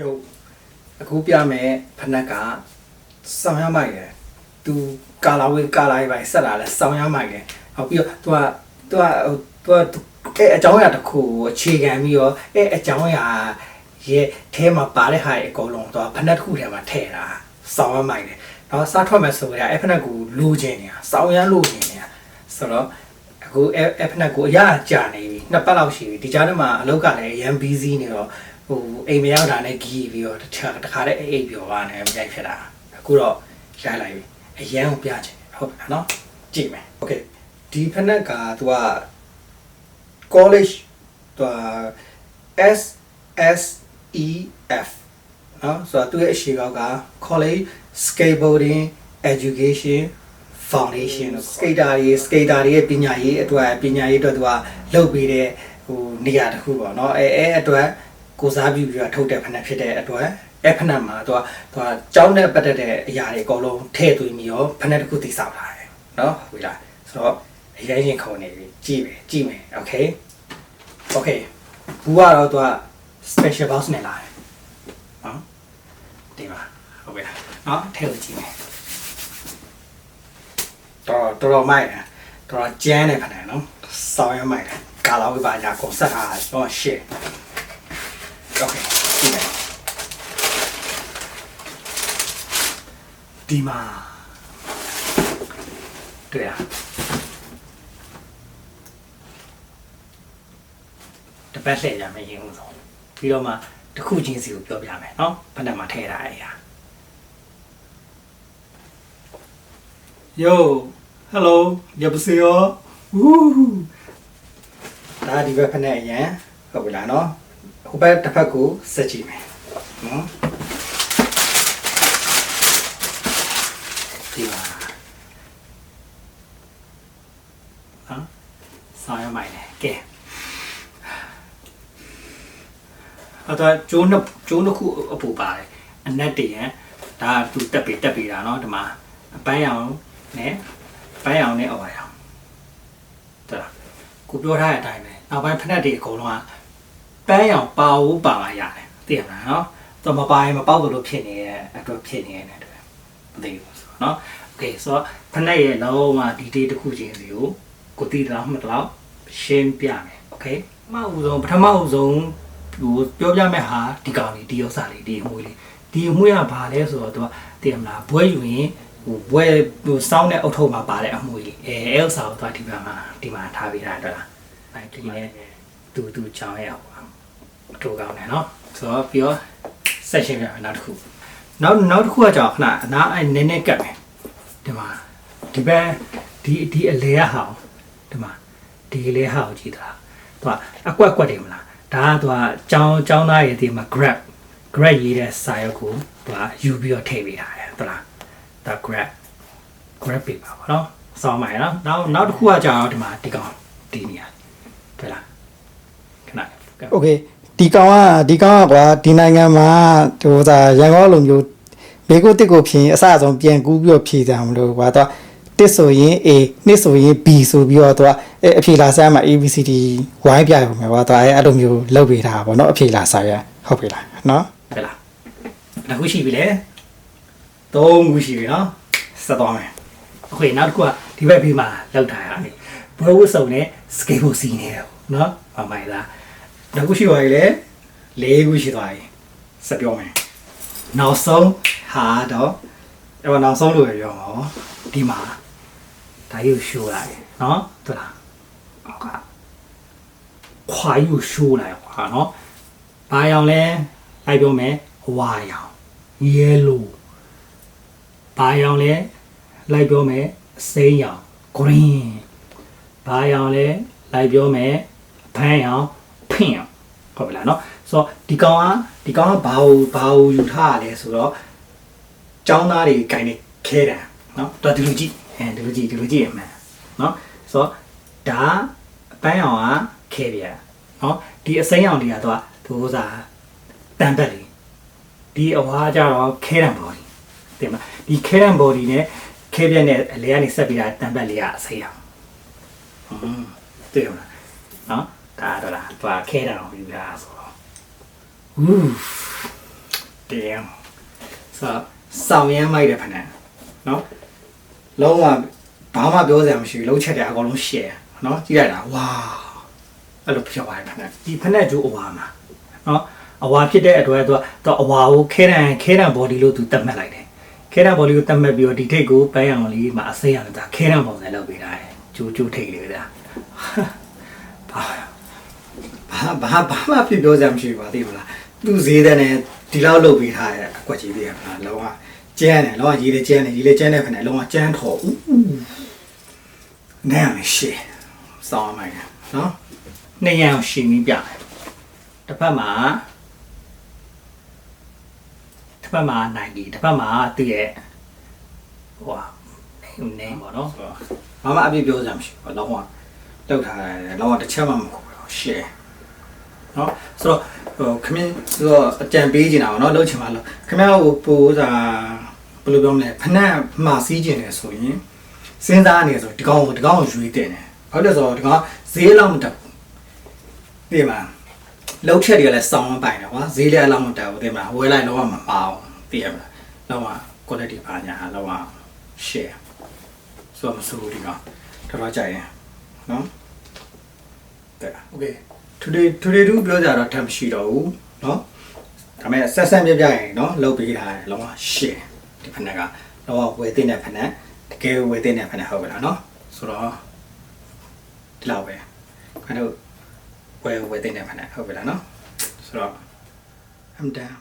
ယုတ်အခုပြမယ်ဖနက်ကစောင်းရမိုက်တယ်သူကာလာဝေးကာလာရေးပိုင်းဆက်လာလဲစောင်းရမိုက်တယ်ဟုတ်ပြီးတော့သူကသူကဟိုသူကအဲအကြောင်းအရာတစ်ခုကိုအခြေခံပြီးတော့အဲအကြောင်းအရာရဲ့အဲမှာပါတဲ့ဟာရဲ့အကုန်လုံးသူကဖနက်တစ်ခုထဲမှာထည့်တာစောင်းရမိုက်တယ်တော့စားထွက်မယ်ဆိုကြအဲဖနက်ကိုလိုချင်နေတာစောင်းရလိုချင်နေတာဆိုတော့အခုအဲအဲဖနက်ကိုအရာကြာနေပြီနှစ်ပတ်လောက်ရှိပြီဒီကြားထဲမှာအလုပ်ကလည်းရန်ဘီဇီနေတော့ ဟိုအိမ်မရောက်တာနဲ့ဂီးပြီးတော့တခြားတခါတည်းအိပ်ပြောပါနဲ့မရိုက်ဖြစ်တာအခုတော့ရိုက်လိုက်ပြီအရန်ကိုပြချင်တယ်ဟုတ်ပြီနော်ကြည့်မယ်โอเคဒီဖက်နက်က तू က college သူက S S E F နော်ဆိုတော့သူရဲ့အရှိကောက်က college skateboarding education foundation လို့ skater တွေ skater တွေရဲ့ပညာရေးအတွက်ပညာရေးအတွက်သူကလုပ်ပေးတဲ့ဟိုနေရာတစ်ခုပေါ့နော်အဲအဲအတွက် ကိုစားပြုပြီးတော့ထုတ်တဲ့ဖက်နက်ဖြစ်တဲ့အတွက်အဲဖက်နက်မှာသူကသူကကြောင်းနဲ့ပတ်သက်တဲ့အရာတွေအကုန်လုံးထည့်သွင်းပြီးတော့ဖက်နက်တစ်ခုတည်ဆောက်လာတယ်နော်ဟုတ်ပြီလားဆိုတော့အရင်ရင်ခုံနေပြီကြည့်မယ်ကြည့်မယ် okay okay ဘူးကတော့သူက special box နဲ့လာတယ်နော်ဒီပါဟုတ်ပြီလားနော်ထည့်လို့ကြည့်မယ်တော်တော်တော်မိုက်တယ်တော်တော်ကျန်းတယ်ခဏနော်စောင်းရမိုက်တယ်ကာလာဝိပါညာကိုဆက်ထားတော့ရှေ့ okay ကြည့်မယ်ဒီမှာတွေ့လားတပတ်လှည့်ကြမယ်ရင်ဦးဆုံးပြီးတော့မှတစ်ခုချင်းစီကိုပြောပြမယ်နော်ဘယ်နဲ့မှထည့်ထားရရာ Yo hello ရပါစေရောဝူးဒါဒီဘက်ဖက်နဲ့အရင်ဟုတ်ပြီလားနော် ဟိုဘက်တစ်ဖက်ကိုဆက်ကြည့်မယ်နော်ဒီပါဟာဆောင်းရမိုင်လေကဲအဲ့တော့ကျိုးနှစ်ကျိုးနှစ်ခုအပူပါတယ်အနက်တည်းရန်ဒါကသူတက်ပြီးတက်ပြီးတာเนาะဒီမှာအပန်းရောင်နဲ့ပန်းရောင်နဲ့အဝါရောင်တဲ့လားကိုပြောထားတဲ့အတိုင်းပဲနောက်ပိုင်းဖက်နက်တွေအကုန်လုံးက ပန်းရောင်ပါဝပါပါရတယ်သိရမလားเนาะသူမပါရင်မပေါက်လို့ဖြစ်နေတဲ့အတွက်ဖြစ်နေတယ်တဲ့မသိဘူးဆိုတော့เนาะโอเคဆိုတော့ဖက်နက်ရဲ့လုံးဝဒီတေးတစ်ခုချင်းစီကိုကိုတီးတော့မှတော့ရှင်းပြမယ်โอเคမဟုတ်ဆုံးပထမအဆုံးဟိုပြောပြမယ့်ဟာဒီကောင်လေးဒီဥစ္စာလေးဒီအမွေးလေးဒီအမွေးကဘာလဲဆိုတော့သူကသိရမလားဘွဲယူရင် ဟိုဘွဲဟိုစောင်းတဲ့အုတ်ထုပ်မှာပါတဲ့အမွေလေးအဲအဲဥစ္စာကိုသွားဒီမှာမှာဒီမှာထားပေးတာတွေ့လားအဲဒီနဲ့တူတူချောင်းရအောင်အ တူကောင်းတယ်နော်ဆိုတော့ပြီးတော့ session ပြမယ်နောက်တစ်ခုနောက်နောက်တစ်ခုကကြောင့်ခဏအနာအဲနည်းနည်းကတ်မယ်ဒီမှာဒီဘက်ဒီဒီအလဲရဟောင်းဒီမှာဒီအလဲဟောင်းကြည့်တာသူကအကွက်ကွက်တယ်မလားဒါကသူကကြောင်းကြောင်းသားရဲ့ဒီမှာ grab grab ရေးတဲ့စာရွက်ကိုသူကယူပြီးတော့ထည့်ပေးတာတယ်ဟုတ်လား ဒါ grab grab ပေးပါဘောနော်စောင်းပါရနော်နောက်နောက်တစ်ခုကကြာတော့ဒီမှာဒီကောင်ဒီနေရာတွေ့လားခဏ โอเค ဒီကောင်ကဒီကောင်ကကွာဒီနိုင်ငံမှာဟိုသာရန်ကုန်လိုမျိုးဘေကိုတစ်ကိုဖြင်းအစအဆုံးပြန်ကူးပြီးတော့ဖြည့်ကြမလို့ကွာတော့တစ်ဆိုရင် A နှစ်ဆိုရင် B ဆိုပြီးတော့သူကအဖြေလာစမ်းမှာ ABCD ဝိုင်းပြရမှာကွာတော့အဲ့လိုမျိုးလုပ်ပေးတာပေါ့နော်အဖြေလာစားရဟုတ်ပြီလားနော် တွေ့လားတစ်ခုရှိပြီလေသုံးခုရှိပြီနော်ဆက်သွားမယ်โอเคနောက်တစ်ခုကဒီဘက်ဘေးမှာလောက်ထားရတယ်ဘွဲဝတ်စုံနဲ့ skateboard စီးနေတယ်နော်မမိုင်လား နောက်ခုရှိပါလေလေးခုရှိသွားပြီဆက်ပြောမယ်နောက်ဆုံးဟာတော့အဲ့တော့နောက်ဆုံးလို့ပြောမှာပေါ့ဒီမှာဒါကြီးကိုရှိုးလိုက်နော်တွေ့လားဟုတ်ကဲ့ခွာယူရှိုးလိုက်ခွာနော်ဘာရောင်လဲလိုက်ပြောမယ်အဝါရောင် yellow ဘာရောင်လဲလိုက်ပြောမယ်အစိမ်းရောင် green ဘာရောင်လဲလိုက်ပြောမယ်ဘန်းရောင် pink ရောင်ဟုတ်ပြီလားเนาะဆိုတော့ဒီကောင်ကဒီကောင်ကဘာကိုဘာကိုယူထားရလဲဆိုတော့ចောင်းသားတွေကင်နေခဲတယ်เนาะတော်ဒီလိုကြည့်အဲဒီလိုကြည့်ဒီလိုကြည့်ရမယ်เนาะဆိုတော့ဒါအပန်းရောင်ကခဲပြเนาะဒီအစိမ်းရောင်တွေကသူကသူဥစားတန်ပတ်လေး ဒီအဝါကြတော့ခဲရန် body တင်မလားဒီခဲရန် body နဲ့ခဲပြက်နဲ့အလဲကနေဆက်ပြီးတာတံပတ်လေးကအစိမ်းအောင်อืมတွေ့ရမလားနော် ဒါတော့လားသူကခဲတာတော့ယူတာဆိုတော့ Ooh damn ဆိုတော့စောင်းရမ်းမိုက်တဲ့ဖက်နဲ့နော်လုံးဝဘာမှပြောစရာမရှိဘူးလုံးချက်တယ်အကုန်လုံး share နော်ကြည့်ရတာဝါအဲ့လိုပြောပါတယ်ဖက်နဲ့ဒီဖက်နဲ့ကျိုးအဝါမှာနော်အဝါဖြစ်တဲ့အတွက်သူကတော့အဝါကိုခဲတံခဲတံ body လို့သူတတ်မှတ်လိုက်တယ်ခဲတံ body ကိုတတ်မှတ်ပြီးတော့ဒီထိတ်ကိုပန်းအောင်လေးမှာအစိမ်းအောင်ဒါခဲတံပုံစံလုပ်ပေးတာတယ်ကျိုးကျိုးထိတ်လေးဒါဘာ ဘာဘာမှဖြစ်ပြောစရာမရှိဘူးပါသိမလားသူဈေးတဲ့နဲ့ဒီလောက်လုပ်ပေးထားတဲ့အကွက်ကြီးသေးရမလားလောကကျန်းတယ်လောကရေးလေကျန်းတယ်ရေးလေကျန်းတဲ့ခနဲ့လောကကျန်းထော်ဦးနဲရမယ်ရှေ့စောင်းမိုင်းနော်နှစ်ရန်ကိုရှင်ပြီးပြတယ်တစ်ဖက်မှာတစ်ဖက်မှာ90တစ်ဖက်မှာသူ့ရဲ့ဟိုဟာနေပေါ့နော်ဘာမှအပြည့်ပြောစရာမရှိဘူးလောကတောက်ထားတယ်လောကတစ်ချက်မှမခေါ်ဘူးရှေ့ နော်ဆိုတော့ဟိုခမင်းဆိုတော့အကြံပေးချင်တာပေါ့နော်လှုပ်ချင်ပါလို့ခမင်းဟိုပိုးစားဘယ်လိုပြောမလဲဖနက်မှာစီးကျင်တယ်ဆိုရင်စဉ်းစားနေဆိုဒီကောင်ကိုဒီကောင်ကိုရွေးတင်တယ်ဘာလို့လဲဆိုတော့ဒီကောင်ဈေးလောက်မတက်ဘူးသိမှာလှုပ်ချက်တွေကလည်းစောင်းမပိုင်တယ်ကွာဈေးလည်းအလောက်မတက်ဘူးသိမှာဝယ်လိုက်တော့မှမပါဘူးသိရမလားတော့မှ quality ပါညာတော့မှ share ဆိုတော့မဆိုးဘူးဒီကောင်တော်တော်ကြိုက်ရင်နော်တဲ့ okay today today တို့ပြောကြတော့ထပ်မရှိတော့ဘူးเนาะဒါပေမဲ့ဆက်ဆက်ပြပြရင်เนาะလုပ်ပေးထားတယ်လောက share ဒီဖက်နက်ကလောကဝယ်တဲ့ဖက်နက်တကယ်ဝယ်တဲ့ဖက်နက်ဟုတ်ကလားเนาะဆိုတော့ဒီလောက်ပဲခါတို့ဝယ်ဝယ်တဲ့ဖက်နက်ဟုတ်ကလားเนาะဆိုတော့ I'm done